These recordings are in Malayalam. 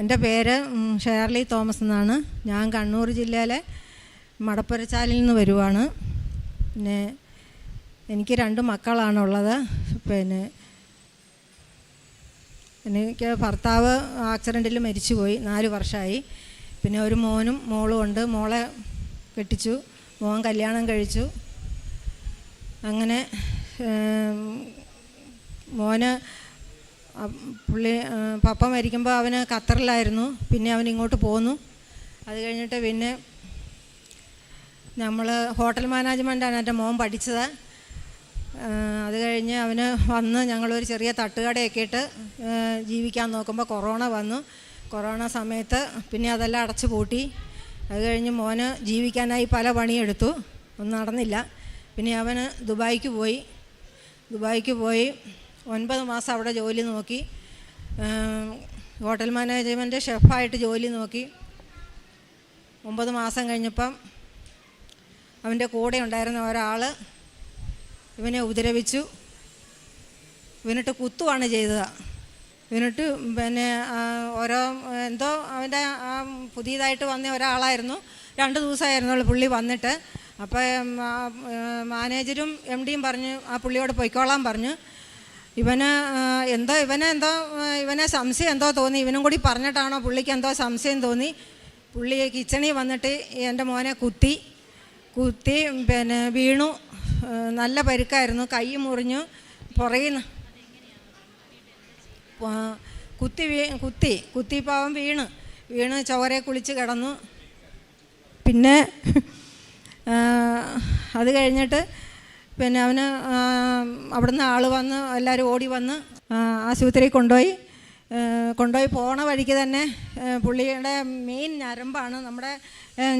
എന്റെ പേര് ഷേർലി തോമസ് എന്നാണ്. ഞാൻ കണ്ണൂർ ജില്ലയിലെ മടപ്പുരച്ചാലിൽ നിന്ന് വരുവാണ്. പിന്നെ എനിക്ക് രണ്ട് മക്കളാണുള്ളത്. പിന്നെ എനിക്ക് ഭർത്താവ് ആക്സിഡന്റിൽ മരിച്ചുപോയി നാല് വർഷമായി. പിന്നെ ഒരു മോനും മോളും ഉണ്ട്. മോളെ കെട്ടിച്ചു മോൻ കല്യാണം കഴിച്ചു. അങ്ങനെ മോന് പുള്ളി പപ്പ മരിക്കുമ്പോൾ അവന് ഖത്തറിലായിരുന്നു. പിന്നെ അവൻ ഇങ്ങോട്ട് പോന്നു. അത് കഴിഞ്ഞിട്ട് പിന്നെ നമ്മൾ ഹോട്ടൽ മാനേജ്മെന്റാണ് എന്റെ മോൻ പഠിച്ചത്. അത് കഴിഞ്ഞ് അവന് വന്ന് ഞങ്ങളൊരു ചെറിയ തട്ടുകടയൊക്കെ ഇട്ട് ജീവിക്കാൻ നോക്കുമ്പോൾ കൊറോണ വന്നു. കൊറോണ സമയത്ത് പിന്നെ അതെല്ലാം അടച്ചു പൂട്ടി. അത് കഴിഞ്ഞ് മോന് ജീവിക്കാനായി പല പണിയെടുത്തു. ഒന്നും നടന്നില്ല. പിന്നെ അവന് ദുബായിക്ക് പോയി. ദുബായിക്ക് പോയി. ഒൻപത് മാസം അവിടെ ജോലി നോക്കി. ഹോട്ടൽ മാനേജ്മെന്റ് ഷെഫായിട്ട് ജോലി നോക്കി. ഒമ്പത് മാസം കഴിഞ്ഞപ്പം അവന്റെ കൂടെ ഉണ്ടായിരുന്ന ഒരാൾ ഇവനെ ഉപദ്രവിച്ചു. ഇവനിട്ട് കുത്തുവാണ് ചെയ്തത്. ഇവനിട്ട് പിന്നെ ഓരോ എന്തോ അവന്റെ ആ പുതിയതായിട്ട് വന്ന ഒരാളായിരുന്നു. രണ്ട് ദിവസമായിരുന്നുള്ളൂ പുള്ളി വന്നിട്ട്. അപ്പം മാനേജരും എം ഡിയും പറഞ്ഞു ആ പുള്ളിയോട് പൊയ്ക്കോളാൻ പറഞ്ഞു. ഇവന് എന്തോ ഇവനെ എന്തോ ഇവനെ സംശയം എന്തോ തോന്നി. ഇവനും കൂടി പറഞ്ഞിട്ടാണോ പുള്ളിക്ക് എന്തോ സംശയം തോന്നി. പുള്ളി കിച്ചണിൽ വന്നിട്ട് എന്റെ മോനെ കുത്തി കുത്തി പിന്നെ വീണു. നല്ല പരുക്കായിരുന്നു. കൈ മുറിഞ്ഞു. പുറകിൽ കുത്തി വീ കുത്തി കുത്തിപ്പാവം വീണ്. വീണ് ചോരയെ കുളിച്ച് കിടന്നു. പിന്നെ അത് കഴിഞ്ഞിട്ട് പിന്നെ അവന് അവിടുന്ന് ആൾ വന്ന് എല്ലാവരും ഓടി വന്ന് ആശുപത്രിയിൽ കൊണ്ടുപോയി. കൊണ്ടുപോയി പോണ വഴിക്ക് തന്നെ പുള്ളിയുടെ മെയിൻ ഞരമ്പാണ് നമ്മുടെ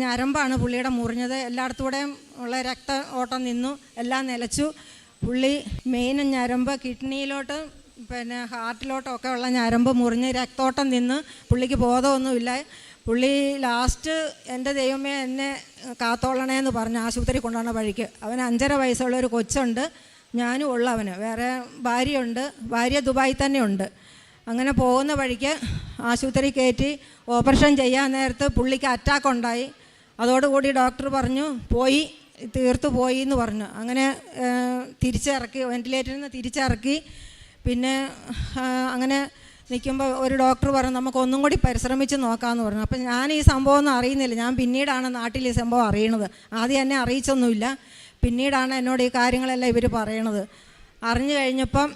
ഞരമ്പാണ് പുള്ളിയുടെ മുറിഞ്ഞത്. എല്ലായിടത്തൂടെയും ഉള്ള രക്ത ഓട്ടം നിന്നു എല്ലാം നിലച്ചു. പുള്ളി മെയിൻ ഞരമ്പ് കിഡ്നിയിലോട്ട് പിന്നെ ഹാർട്ടിലോട്ടൊക്കെ ഉള്ള ഞരമ്പ് മുറിഞ്ഞ് രക്തോട്ടം നിന്ന് പുള്ളിക്ക് ബോധമൊന്നുമില്ല. പുള്ളി ലാസ്റ്റ് എന്റെ ദൈവമേ എന്നെ കാത്തോളണേ എന്ന് പറഞ്ഞ് ആശുപത്രി കൊണ്ടുവന്ന വഴിക്ക്. അവൻ അഞ്ചര വയസ്സുള്ള ഒരു കൊച്ചുണ്ട്. ഞാനും ഉള്ളവന് വേറെ ഭാര്യയുണ്ട്. ഭാര്യ ദുബായി തന്നെയുണ്ട്. അങ്ങനെ പോകുന്ന വഴിക്ക് ആശുപത്രി കയറ്റി ഓപ്പറേഷൻ ചെയ്യാൻ നേരത്ത് പുള്ളിക്ക് അറ്റാക്ക് ഉണ്ടായി. അതോടുകൂടി ഡോക്ടർ പറഞ്ഞു പോയി തീർത്തു പോയി എന്ന് പറഞ്ഞു. അങ്ങനെ തിരിച്ചിറക്കി വെന്റിലേറ്ററിൽ നിന്ന് തിരിച്ചിറക്കി. പിന്നെ അങ്ങനെ നിൽക്കുമ്പോൾ ഒരു ഡോക്ടർ പറഞ്ഞു നമുക്ക് ഒന്നും കൂടി പരിശ്രമിച്ച് നോക്കാമെന്ന് പറഞ്ഞു. അപ്പം ഞാൻ ഈ സംഭവം ഒന്നും അറിയുന്നില്ല. ഞാൻ പിന്നീടാണ് നാട്ടിൽ ഈ സംഭവം അറിയണത്. ആദ്യം എന്നെ അറിയിച്ചൊന്നുമില്ല. പിന്നീടാണ് എന്നോട് ഈ കാര്യങ്ങളെല്ലാം ഇവർ പറയണത്. അറിഞ്ഞു കഴിഞ്ഞപ്പം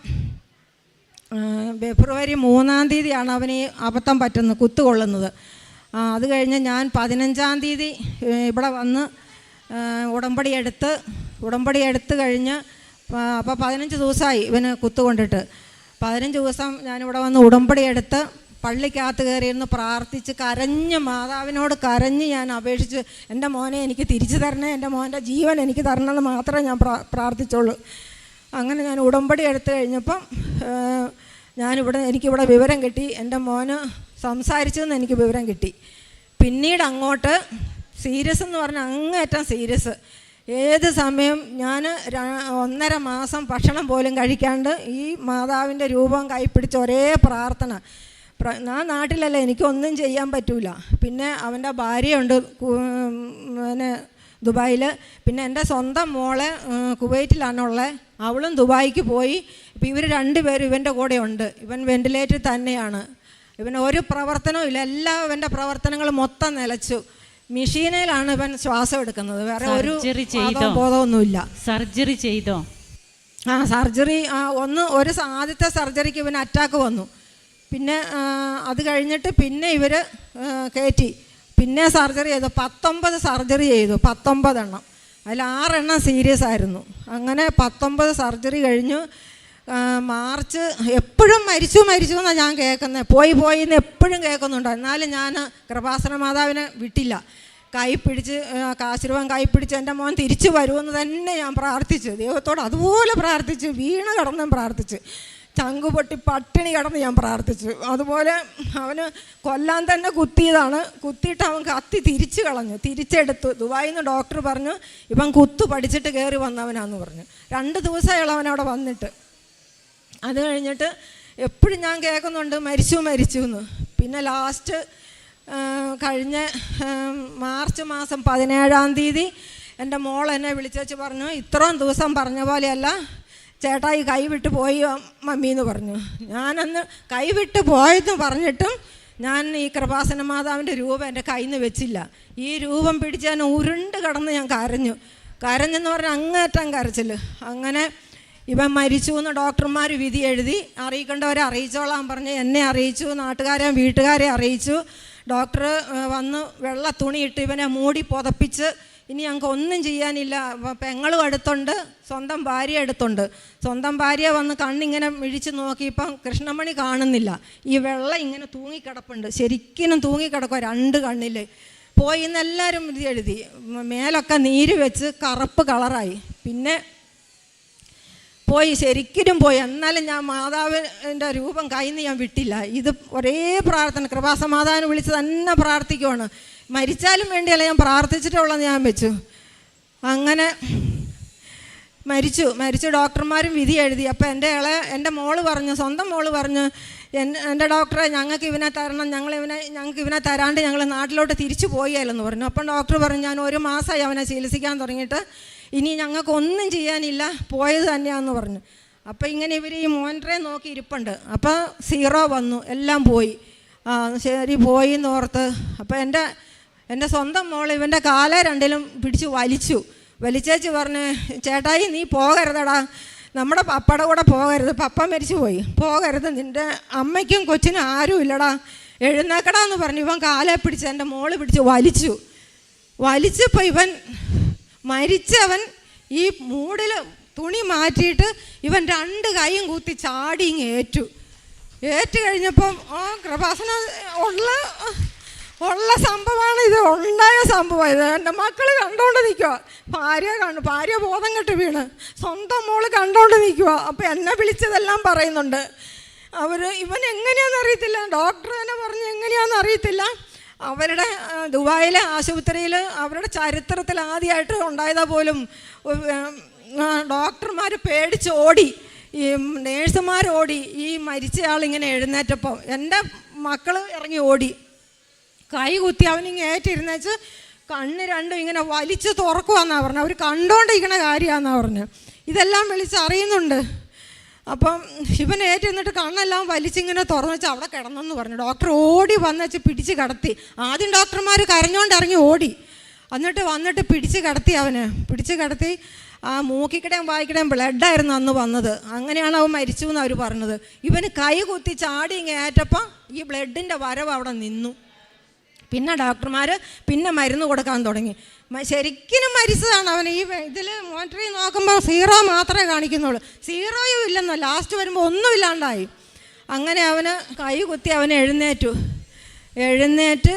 ഫെബ്രുവരി മൂന്നാം തീയതിയാണ് അവന് ഈ അബദ്ധം പറ്റുന്നത് കുത്തുകൊള്ളുന്നത്. അത് കഴിഞ്ഞ് ഞാൻ പതിനഞ്ചാം തീയതി ഇവിടെ വന്ന് ഉടമ്പടി എടുത്ത് ഉടമ്പടി എടുത്ത് കഴിഞ്ഞ് അപ്പോൾ പതിനഞ്ച് ദിവസമായി ഇവന് കുത്തുകൊണ്ടിട്ട്. പതിനഞ്ച് ദിവസം ഞാനിവിടെ വന്ന് ഉടമ്പടി എടുത്ത് പള്ളിക്കകത്ത് കയറിയിരുന്ന് പ്രാർത്ഥിച്ച് കരഞ്ഞ് മാതാവിനോട് കരഞ്ഞ് ഞാൻ അപേക്ഷിച്ച് എന്റെ മോനെ എനിക്ക് തിരിച്ചു തരണേ എന്റെ മോന്റെ ജീവൻ എനിക്ക് തരണമെന്ന് മാത്രമേ ഞാൻ പ്രാ പ്രാർത്ഥിച്ചുള്ളൂ അങ്ങനെ ഞാൻ ഉടമ്പടി എടുത്തു കഴിഞ്ഞപ്പം ഞാനിവിടെ എനിക്കിവിടെ വിവരം കിട്ടി എന്റെ മോന് സംസാരിച്ചതെന്ന് എനിക്ക് വിവരം കിട്ടി. പിന്നീട് അങ്ങോട്ട് സീരിയസ് എന്ന് പറഞ്ഞാൽ അങ്ങേറ്റം സീരിയസ്. ഏത് സമയം ഞാൻ ഒന്നര മാസം ഭക്ഷണം പോലും കഴിക്കാണ്ട് ഈ മാതാവിന്റെ രൂപം കൈപ്പിടിച്ച് ഒരേ പ്രാർത്ഥന. ഞാൻ നാട്ടിലല്ല എനിക്കൊന്നും ചെയ്യാൻ പറ്റൂല. പിന്നെ അവന്റെ ഭാര്യയുണ്ട് പിന്നെ ദുബായിൽ. പിന്നെ എന്റെ സ്വന്തം മോളെ കുവൈറ്റിലാണുള്ളത് അവളും ദുബായിക്ക് പോയി. ഇപ്പം ഇവർ രണ്ടുപേരും ഇവന്റെ കൂടെ ഉണ്ട് ഇവൻ വെന്റിലേറ്റർ തന്നെയാണ്. ഇവൻ ഒരു പ്രവർത്തനവും ഇല്ല. എല്ലാ ഇവന്റെ പ്രവർത്തനങ്ങൾ മൊത്തം നിലച്ചു. മെഷീനിലാണ് ഇവൻ ശ്വാസം എടുക്കുന്നത്. വേറെ ഒരു സർജറി ചെയ്തോ? ബോധവും ബോധമൊന്നുമില്ല സർജറി ചെയ്തോ? ആ സർജറി ആ, ഒന്ന് ഒരു സ- ആദ്യത്തെ സർജറിക്ക് ഇവന് അറ്റാക്ക് വന്നു. പിന്നെ ആ, അത് കഴിഞ്ഞിട്ട് പിന്നെ ഇവർ കയറ്റി പിന്നെ സർജറി ചെയ്തു. പത്തൊമ്പത് സർജറി ചെയ്തു. പത്തൊമ്പതെണ്ണം. അതിൽ ആറെണ്ണം സീരിയസ് ആയിരുന്നു. അങ്ങനെ പത്തൊമ്പത് സർജറി കഴിഞ്ഞു. ആ, മാർച്ച് എപ്പോഴും മരിച്ചു മരിച്ചു എന്നാണ് ഞാൻ കേൾക്കുന്നത് പോയി പോയി എന്ന് എപ്പോഴും കേൾക്കുന്നുണ്ട്. എന്നാലും ഞാൻ കൃപാസന മാതാവിനെ വിട്ടില്ല. കൈ പിടിച്ച് ആ, കൈ പിടിച്ച് എന്റെ മോൻ തിരിച്ചു വരുമെന്ന് തന്നെ ഞാൻ പ്രാർത്ഥിച്ചു. ദൈവത്തോട് അതുപോലെ പ്രാർത്ഥിച്ചു. വീണ് കിടന്നും പ്രാർത്ഥിച്ചു. ചങ്കു പൊട്ടി പട്ടിണി കിടന്ന് ഞാൻ പ്രാർത്ഥിച്ചു. അതുപോലെ അവന് കൊല്ലാൻ തന്നെ കുത്തിയതാണ്. കുത്തിയിട്ട് അവൻ കത്തി തിരിച്ചു കളഞ്ഞു. തിരിച്ചെടുത്തു. ദുബായിൽ നിന്ന് ഡോക്ടർ പറഞ്ഞു ഇവൻ കുത്തു പഠിച്ചിട്ട് കയറി വന്നവനാന്ന് പറഞ്ഞു. രണ്ട് ദിവസമായുള്ള അവൻ വന്നിട്ട്. അത് കഴിഞ്ഞിട്ട് എപ്പോഴും ഞാൻ കേൾക്കുന്നുണ്ട് മരിച്ചു മരിച്ചു എന്ന്. പിന്നെ ലാസ്റ്റ് കഴിഞ്ഞ മാർച്ച് മാസം പതിനേഴാം തീയതി എന്റെ മോൾ എന്നെ വിളിച്ചേച്ച് പറഞ്ഞു ഇത്രയും ദിവസം പറഞ്ഞ പോലെയല്ല ചേട്ടാ ഈ കൈവിട്ട് പോയി മമ്മി എന്ന് പറഞ്ഞു. ഞാനന്ന് കൈവിട്ട് പോയെന്ന് പറഞ്ഞിട്ടും ഞാൻ ഈ കൃപാസന മാതാവിന്റെ രൂപം എന്റെ കയ്യിൽ നിന്ന് വെച്ചില്ല. ഈ രൂപം പിടിച്ച് ഞാൻ ഉരുണ്ട് കിടന്ന് ഞാൻ കരഞ്ഞു. കരഞ്ഞെന്ന് പറഞ്ഞാൽ അങ്ങേറ്റം കരച്ചിൽ അങ്ങനെ ഇവൻ മരിച്ചു എന്ന് ഡോക്ടർമാർ വിധി എഴുതി അറിയിക്കേണ്ടവരെ അറിയിച്ചോളാൻ പറഞ്ഞ് എന്നെ അറിയിച്ചു നാട്ടുകാരെയും വീട്ടുകാരെയും അറിയിച്ചു. ഡോക്ടർ വന്ന് വെള്ള തുണിയിട്ട് ഇവനെ മൂടി പുതപ്പിച്ച് ഇനി ഞങ്ങൾക്ക് ഒന്നും ചെയ്യാനില്ല. പെങ്ങളും അടുത്തുണ്ട്. സ്വന്തം ഭാര്യ അടുത്തുണ്ട്. സ്വന്തം ഭാര്യ വന്ന് കണ്ണിങ്ങനെ മിഴിച്ച് നോക്കിയപ്പം കൃഷ്ണമണി കാണുന്നില്ല. ഈ വെള്ളം ഇങ്ങനെ തൂങ്ങിക്കിടപ്പുണ്ട്. ശരിക്കും തൂങ്ങിക്കിടക്കുക രണ്ട് കണ്ണിൽ പോയി എന്നെല്ലാവരും ഇത് എഴുതി. മേലൊക്കെ നീര് വെച്ച് കറുപ്പ് കളറായി. പിന്നെ പോയി ശരിക്കും പോയി. എന്നാലും ഞാൻ മാതാവിന്റെ രൂപം കയ്യിൽ ഞാൻ വിട്ടില്ല. ഇത് ഒരേ പ്രാർത്ഥന കൃപാസമാധാനം വിളിച്ച് തന്നെ പ്രാർത്ഥിക്കുവാണ്. മരിച്ചാലും വേണ്ടിയല്ല ഞാൻ പ്രാർത്ഥിച്ചിട്ടുള്ളത് ഞാൻ വെച്ചു. അങ്ങനെ മരിച്ചു. മരിച്ചു ഡോക്ടർമാരും വിധി എഴുതി. അപ്പോൾ എന്റെ ഇളയ എന്റെ മോൾ പറഞ്ഞു സ്വന്തം മോൾ പറഞ്ഞു "എൻ- എന്റെ ഡോക്ടറെ ഞങ്ങൾക്ക് ഇവനെ തരണം. ഞങ്ങൾ ഇവനെ ഞങ്ങൾക്ക് ഇവനെ തരാണ്ട് ഞങ്ങൾ നാട്ടിലോട്ട് തിരിച്ചു പോയാലെന്ന് പറഞ്ഞു. അപ്പം ഡോക്ടർ പറഞ്ഞു ഞാൻ ഒരു മാസമായി അവനെ ചികിത്സിക്കാൻ തുടങ്ങിയിട്ട് ഇനി ഞങ്ങൾക്ക് ഒന്നും ചെയ്യാനില്ല പോയത് തന്നെയാണെന്ന് പറഞ്ഞു. അപ്പോൾ ഇങ്ങനെ ഇവർ ഈ മോൻറെ നോക്കി ഇരിപ്പുണ്ട്. അപ്പോൾ സീറോ വന്നു എല്ലാം പോയി. ആ ശരി പോയി എന്ന് ഓർത്ത് അപ്പോൾ എന്റെ എന്റെ സ്വന്തം മോൾ ഇവന്റെ കാല രണ്ടിലും പിടിച്ച് വലിച്ചു. വലിച്ചേച്ച് പറഞ്ഞ് ചേട്ടായി നീ പോകരുതടാ. നമ്മുടെ പപ്പയുടെ കൂടെ പോകരുത്. പപ്പ മരിച്ചു പോയി പോകരുത്. നിന്റെ അമ്മയ്ക്കും കൊച്ചിനും ആരും ഇല്ലടാ. എഴുന്നേക്കടാ എന്ന് പറഞ്ഞു ഇവൻ കാലെ പിടിച്ച് എന്റെ മോൾ പിടിച്ച് വലിച്ചു. വലിച്ചപ്പോൾ ഇവൻ മരിച്ചവൻ ഈ മൂടിൽ തുണി മാറ്റിയിട്ട് ഇവൻ രണ്ട് കൈയും കൂത്തി ചാടി ഇങ്ങ് ഏറ്റു. ഏറ്റു കഴിഞ്ഞപ്പം ആ കൃപാസന ഉള്ള ഉള്ള സംഭവമാണ് ഇത്. ഉണ്ടായ സംഭവം ഇത്. എന്റെ മക്കൾ കണ്ടുകൊണ്ട് നിൽക്കുക ഭാര്യ കണ്ടു ഭാര്യ ബോധം കെട്ട് വീണ്. സ്വന്തം മോൾ കണ്ടുകൊണ്ട് നിൽക്കുക അപ്പം എന്നെ വിളിച്ചതെല്ലാം പറയുന്നുണ്ട്. അവർ ഇവൻ എങ്ങനെയാണെന്ന് അറിയത്തില്ല? ഡോക്ടർ തന്നെ പറഞ്ഞ് എങ്ങനെയാണെന്ന് അറിയത്തില്ല? അവരുടെ ദുബായിലെ ആശുപത്രിയിൽ അവരുടെ ചരിത്രത്തിൽ ആദ്യമായിട്ട് ഉണ്ടായതാ പോലും ഡോക്ടർമാർ പേടിച്ച് ഓടി ഈ നേഴ്സുമാർ ഓടി ഈ മരിച്ചയാൾ ഇങ്ങനെ എഴുന്നേറ്റപ്പോൾ എന്റെ മക്കൾ ഇറങ്ങി ഓടി. കൈ കുത്തി അവനിങ്ങനെ ഏറ്റിരുന്നേച്ച് കണ്ണ് രണ്ടും ഇങ്ങനെ വലിച്ചു തുറക്കുവാന്നാണ് പറഞ്ഞത് അവർ കണ്ടോണ്ടിരിക്കണ കാര്യമാണെന്നാണ് പറഞ്ഞത് ഇതെല്ലാം വിളിച്ച് അറിയുന്നുണ്ട് അപ്പം ഇവൻ ഏറ്റിരുന്നിട്ട് കണ്ണെല്ലാം വലിച്ചിങ്ങനെ തുറന്നു വെച്ച് അവിടെ കിടന്നെന്ന് പറഞ്ഞു. ഡോക്ടർ ഓടി വന്നേച്ച് പിടിച്ച് കിടത്തി. ആദ്യം ഡോക്ടർമാർ കരഞ്ഞോണ്ട് ഇറങ്ങി ഓടി. എന്നിട്ട് വന്നിട്ട് പിടിച്ച് കിടത്തി അവന്. പിടിച്ച് കിടത്തി ആ മൂക്കിക്കടയും വായിക്കടയും ബ്ലഡായിരുന്നു അന്ന് വന്നത്. അങ്ങനെയാണ് അവൻ മരിച്ചു എന്ന് അവർ പറഞ്ഞത്. ഇവന് കൈ കുത്തി ചാടി ഇങ്ങനെ ഈ ബ്ലഡിന്റെ വരവ് അവിടെ നിന്നു. പിന്നെ ഡോക്ടർമാർ പിന്നെ മരുന്ന് കൊടുക്കാൻ തുടങ്ങി. ശരിക്കും മരിച്ചതാണ് അവൻ ഈ ഇതിൽ മോണിറ്ററിൽ നോക്കുമ്പോൾ സീറോ മാത്രമേ കാണിക്കുന്നുള്ളൂ. സീറോയും ഇല്ലെന്നോ ലാസ്റ്റ് വരുമ്പോൾ ഒന്നുമില്ലാണ്ടായി അങ്ങനെ അവന് കൈ കുത്തി അവൻ എഴുന്നേറ്റു. എഴുന്നേറ്റ്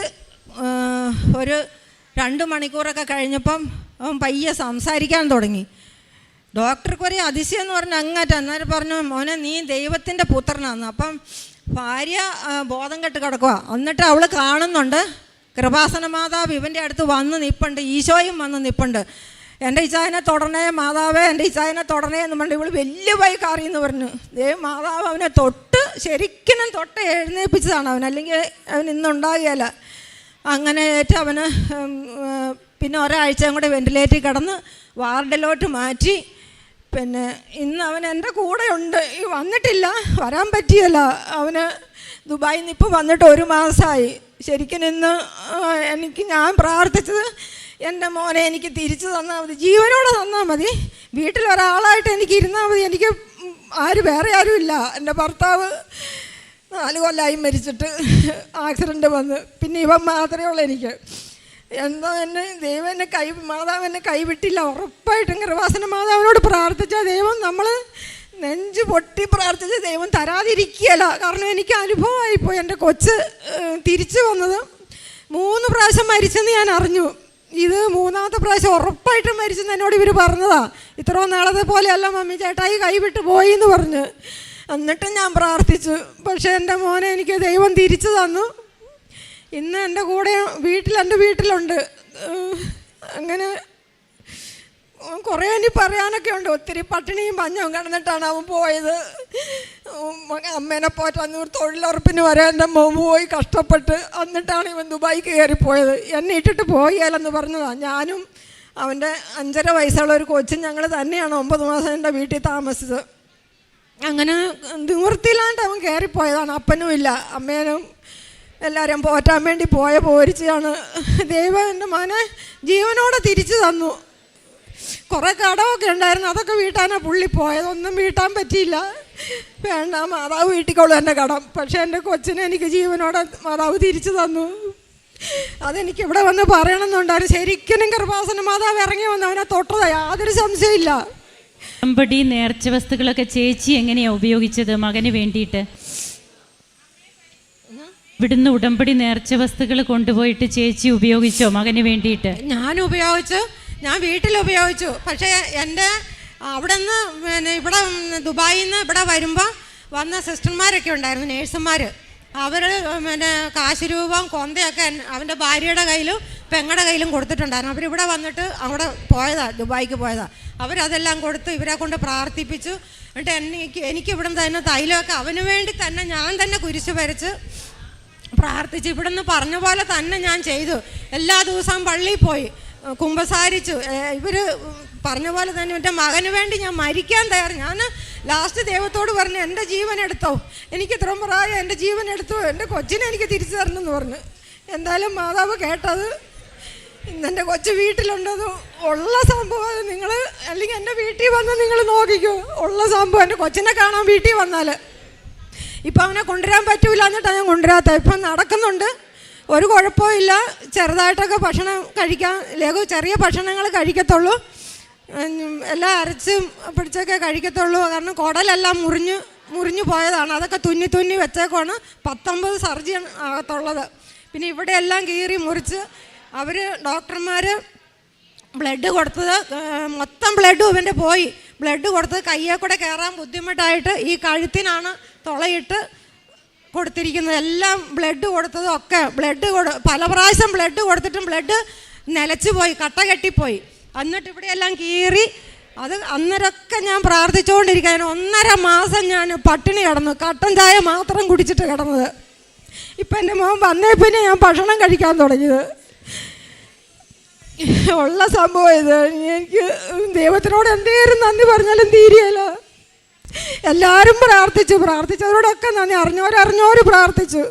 ഒരു രണ്ട് മണിക്കൂറൊക്കെ കഴിഞ്ഞപ്പം അവൻ പയ്യെ സംസാരിക്കാൻ തുടങ്ങി. ഡോക്ടർക്ക് ഒരു അതിശയം എന്ന് പറഞ്ഞാൽ അങ്ങേറ്റം അന്നേരം പറഞ്ഞു മോനെ നീ ദൈവത്തിന്റെ പുത്രനാന്ന്. അപ്പം ഭാര്യ ബോധം കെട്ട് കിടക്കുക എന്നിട്ട് അവൾ കാണുന്നുണ്ട് കൃപാസന മാതാവ് ഇവന്റെ അടുത്ത് വന്ന് നിപ്പുണ്ട് ഈശോയും വന്ന് നിപ്പുണ്ട്. എന്റെ ഇച്ചായനെ തുടരണേ മാതാവേ എന്റെ ഇച്ചായനെ തുടരണേ എന്ന് പറഞ്ഞു ഇവൾ വലിയ ബൈക്ക് എന്ന് പറഞ്ഞു. ദേ മാതാവ് അവനെ തൊട്ട് ശരിക്കും തൊട്ട് എഴുന്നേൽപ്പിച്ചതാണ് അവൻ. അല്ലെങ്കിൽ അവൻ ഇന്നുണ്ടാകുകയല്ല അങ്ങനെ ഏറ്റ അവന് പിന്നെ ഒരാഴ്ചയും കൂടെ വെന്റിലേറ്ററിൽ കിടന്ന് വാർഡിലോട്ട് മാറ്റി പിന്നെ ഇന്ന് അവൻ എന്റെ കൂടെ ഉണ്ട് ഈ വന്നിട്ടില്ല. വരാൻ പറ്റിയല്ല. അവന് ദുബായിൽ നിന്ന് ഇപ്പോൾ വന്നിട്ട് ഒരു മാസമായി. ശരിക്കും ഇന്ന് എനിക്ക് ഞാൻ പ്രാർത്ഥിച്ചത് എന്റെ മോനെ എനിക്ക് തിരിച്ചു തന്നാൽ മതി. ജീവനോടെ തന്നാൽ മതി. വീട്ടിലൊരാളായിട്ട് എനിക്ക് ഇരുന്നാൽ മതി. എനിക്ക് ആര് വേറെ ആരും ഇല്ല. എന്റെ ഭർത്താവ് നാല് കൊല്ലമായി മരിച്ചിട്ട് ആക്സിഡന്റ് വന്ന്. പിന്നെ ഇവൻ മാത്രമേ ഉള്ളൂ എനിക്ക്. എന്തോ എന്നെ ദൈവം എന്നെ കൈ മാതാവ് എന്നെ കൈവിട്ടില്ല. ഉറപ്പായിട്ടും കൃപാസന മാതാവിനോട് പ്രാർത്ഥിച്ച ദൈവം നമ്മൾ നെഞ്ച് പൊട്ടി പ്രാർത്ഥിച്ച ദൈവം തരാതിരിക്കുകയല്ല. കാരണം എനിക്ക് അനുഭവമായിപ്പോയി. എന്റെ കൊച്ച് തിരിച്ചു വന്നത് മൂന്ന് പ്രാവശ്യം മരിച്ചെന്ന് ഞാൻ അറിഞ്ഞു. ഇത് മൂന്നാമത്തെ പ്രാവശ്യം ഉറപ്പായിട്ടും മരിച്ചെന്ന് എന്നോട് ഇവർ പറഞ്ഞതാ. ഇത്രയും നാളത്തെ പോലെയല്ല മമ്മി ചേട്ടായി കൈവിട്ട് പോയി എന്ന് പറഞ്ഞ്. എന്നിട്ടും ഞാൻ പ്രാർത്ഥിച്ചു. പക്ഷേ എന്റെ മോനെ എനിക്ക് ദൈവം തിരിച്ചു തന്നു. ഇന്ന് എന്റെ കൂടെ വീട്ടിൽ എന്റെ വീട്ടിലുണ്ട്. അങ്ങനെ കുറേ ഇനി പറയാനൊക്കെ ഉണ്ട്. ഒത്തിരി പട്ടിണിയും പഞ്ഞവും കിടന്നിട്ടാണ് അവൻ പോയത്. അമ്മേനെ പോറ്റ ഒരു തൊഴിലുറപ്പിന് വരെ എന്റെ പോയി കഷ്ടപ്പെട്ട് എന്നിട്ടാണ് ഇവൻ ദുബായിക്ക് കയറിപ്പോയത്. എന്നെ ഇട്ടിട്ട് പോയാലെന്ന് പറഞ്ഞതാണ് ഞാനും അവന്റെ അഞ്ചര വയസ്സുള്ള ഒരു കൊച്ചും ഞങ്ങൾ തന്നെയാണ് ഒമ്പത് മാസം എന്റെ വീട്ടിൽ താമസിച്ചത്. അങ്ങനെ നിവൃത്തിയിലാണ്ട് അവൻ കയറിപ്പോയതാണ്. അപ്പനും ഇല്ല അമ്മേനും എല്ലാവരും പോറ്റാൻ വേണ്ടി പോയ പോരിച്ചാണ് ദൈവം എന്റെ മോനെ ജീവനോടെ തിരിച്ചു തന്നു. കുറേ കടമൊക്കെ ഉണ്ടായിരുന്നു. അതൊക്കെ വീട്ടാനാണ് പുള്ളി പോയത്. ഒന്നും വീട്ടാൻ പറ്റിയില്ല. വേണ്ട മാതാവ് വീട്ടിക്കോളൂ എന്റെ കടം. പക്ഷേ എന്റെ കൊച്ചിനെ എനിക്ക് ജീവനോടെ മാതാവ് തിരിച്ചു തന്നു. അതെനിക്ക് ഇവിടെ വന്ന് പറയണമെന്നുണ്ടായിരുന്നു ശരിക്കും കൃപാസന. മാതാവ് ഇറങ്ങി വന്നു. അവനെ തൊട്ടത്. യാതൊരു സംശയമില്ല നേർച്ച വസ്തുക്കളൊക്കെ ചേച്ചി എങ്ങനെയാ ഉപയോഗിച്ചത്? മകന് വേണ്ടിയിട്ട്. ഇവിടുന്ന് ഉടമ്പടി നേർച്ച വസ്തുക്കൾ കൊണ്ടുപോയിട്ട് ചേച്ചി ഉപയോഗിച്ചോ മകന് വേണ്ടിയിട്ട്? ഞാൻ ഉപയോഗിച്ചു. ഞാൻ വീട്ടിൽ ഉപയോഗിച്ചു. പക്ഷേ എന്റെ അവിടെ നിന്ന് ഇവിടെ ദുബായിൽ നിന്ന് ഇവിടെ വരുമ്പോൾ വന്ന സിസ്റ്റർമാരൊക്കെ ഉണ്ടായിരുന്നു നേഴ്സുമാർ അവർ പിന്നെ കാശുരൂപം കൊന്തയൊക്കെ അവന്റെ ഭാര്യയുടെ കയ്യിലും പെങ്ങളുടെ കയ്യിലും കൊടുത്തിട്ടുണ്ടായിരുന്നു. അവരിവിടെ വന്നിട്ട് അവിടെ പോയതാ ദുബായിക്ക് പോയതാ. അവരതെല്ലാം കൊടുത്ത് ഇവരെ കൊണ്ട് പ്രാർത്ഥിപ്പിച്ചു. എന്നിട്ട് എനിക്ക് എനിക്ക് തന്നെ തൈലമൊക്കെ അവന് വേണ്ടി തന്നെ ഞാൻ തന്നെ കുരിശ് വരച്ച് പ്രാർത്ഥിച്ച്. ഇവിടുന്ന് പറഞ്ഞ പോലെ തന്നെ ഞാൻ ചെയ്തു. എല്ലാ ദിവസവും പള്ളിയിൽ പോയി. കുമ്പസാരിച്ചു. ഇവർ പറഞ്ഞ പോലെ തന്നെ എന്റെ മകന് വേണ്ടി ഞാൻ മരിക്കാൻ തയ്യാറ്. ഞാൻ ലാസ്റ്റ് ദൈവത്തോട് പറഞ്ഞു എന്റെ ജീവൻ എടുത്തോ. എനിക്ക് ഇത്രയും പ്രായം എന്റെ ജീവൻ എടുത്തോ. എന്റെ കൊച്ചിനെ എനിക്ക് തിരിച്ചു തരണം എന്ന് പറഞ്ഞു. എന്തായാലും മാതാവ് കേട്ടത്. ഇന്നെന്റെ കൊച്ചു വീട്ടിലുണ്ടത് ഉള്ള സംഭവം നിങ്ങൾ അല്ലെങ്കിൽ എന്റെ വീട്ടിൽ വന്ന് നിങ്ങൾ നോക്കിക്കോ. ഉള്ള സംഭവം എന്റെ കൊച്ചിനെ കാണാൻ വീട്ടിൽ വന്നാൽ ഇപ്പം അവനെ കൊണ്ടുവരാൻ പറ്റൂല എന്നിട്ടാണ് ഞാൻ കൊണ്ടുവരാത്ത ഇപ്പം നടക്കുന്നുണ്ട്. ഒരു കുഴപ്പമില്ല ചെറുതായിട്ടൊക്കെ ഭക്ഷണം കഴിക്കാൻ ലഘു ചെറിയ ഭക്ഷണങ്ങൾ കഴിക്കത്തുള്ളൂ. എല്ലാം അരച്ചും പിടിച്ചൊക്കെ കഴിക്കത്തുള്ളൂ. കാരണം കുടലെല്ലാം മുറിഞ്ഞ് മുറിഞ്ഞു പോയതാണ്. അതൊക്കെ തുന്നി തുന്നി വെച്ചേക്കാണ് പത്തൊമ്പത് സർജൻ അകത്തുള്ളത് പിന്നെ ഇവിടെയെല്ലാം കീറി മുറിച്ച് അവർ ഡോക്ടർമാർ ബ്ലഡ് കൊടുത്തത് മൊത്തം ബ്ലഡും ഇവന്റെ പോയി. ബ്ലഡ് കൊടുത്തത് കയ്യെ കൂടെ കയറാൻ ബുദ്ധിമുട്ടായിട്ട് ഈ കഴുത്തിനാണ് തുളയിട്ട് കൊടുത്തിരിക്കുന്നത് എല്ലാം ബ്ലഡ് കൊടുത്തതും ഒക്കെ ബ്ലഡ് കൊടു പല പ്രാവശ്യം ബ്ലഡ് കൊടുത്തിട്ടും ബ്ലഡ് നിലച്ചു പോയി കട്ട കെട്ടിപ്പോയി. എന്നിട്ട് ഇവിടെ എല്ലാം കീറി അത് അന്നേരമൊക്കെ ഞാൻ പ്രാർത്ഥിച്ചുകൊണ്ടിരിക്കാൻ ഒന്നര മാസം ഞാൻ പട്ടിണി കിടന്നു. കട്ടൻ ചായ മാത്രം കുടിച്ചിട്ട് കിടന്നത്. ഇപ്പം എന്റെ മോൻ വന്നേ പിന്നെ ഞാൻ ഭക്ഷണം കഴിക്കാൻ തുടങ്ങിയത്. ഉള്ള സംഭവം ഇത്. എനിക്ക് ദൈവത്തിനോട് എന്തേലും നന്ദി പറഞ്ഞാലും തീരെയല്ല. എല്ലാവരും പ്രാർത്ഥിച്ചു പ്രാർത്ഥിച്ചവരോടൊക്കെ നന്ദി. അറിഞ്ഞോരറിഞ്ഞോര് പ്രാർത്ഥിച്ചു.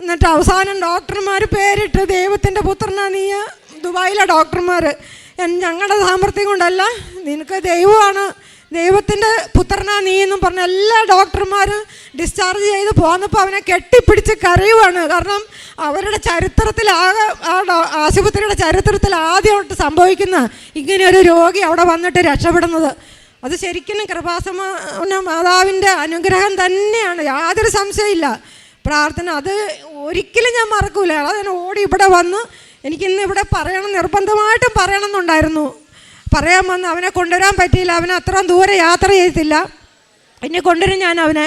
എന്നിട്ട് അവസാനം ഡോക്ടർമാർ പേരിട്ട് ദൈവത്തിന്റെ പുത്രനാ നീ ദുബായിലെ ഡോക്ടർമാർ ഞങ്ങളുടെ സാമർഥ്യം കൊണ്ടല്ല നിനക്ക് ദൈവമാണ് ദൈവത്തിന്റെ പുത്രനാ നീ എന്നും പറഞ്ഞ എല്ലാ ഡോക്ടർമാരും ഡിസ്ചാർജ് ചെയ്ത് പോന്നപ്പോൾ അവനെ കെട്ടിപ്പിടിച്ച് കരയുവാണ്. കാരണം അവരുടെ ചരിത്രത്തിൽ ആകെ ആ ആശുപത്രിയുടെ ചരിത്രത്തിൽ ആദ്യമായിട്ട് സംഭവിക്കുന്ന ഇങ്ങനെ ഒരു രോഗി അവിടെ വന്നിട്ട് രക്ഷപ്പെടുന്നത്. അത് ശരിക്കും കൃപാസമാന മാതാവിന്റെ അനുഗ്രഹം തന്നെയാണ്. യാതൊരു സംശയമില്ല പ്രാർത്ഥന അത് ഒരിക്കലും ഞാൻ മറക്കൂല. അതിന് ഓടി ഇവിടെ വന്ന് എനിക്കിന്ന് ഇവിടെ പറയണം നിർബന്ധമായിട്ടും പറയണം എന്നുണ്ടായിരുന്നു പറയാൻ വന്ന് അവനെ കൊണ്ടുവരാൻ പറ്റിയില്ല. അവനെ അത്രയും ദൂരെ യാത്ര ചെയ്തില്ല എന്നെ കൊണ്ടുവരും ഞാൻ അവനെ.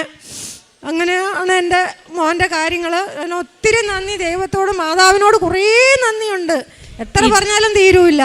അങ്ങനെയാണ് എന്റെ മോന്റെ കാര്യങ്ങൾ. അതിന് ഒത്തിരി നന്ദി. ദൈവത്തോട് മാതാവിനോട് കുറേ നന്ദിയുണ്ട്. എത്ര പറഞ്ഞാലും തീരൂല്ല.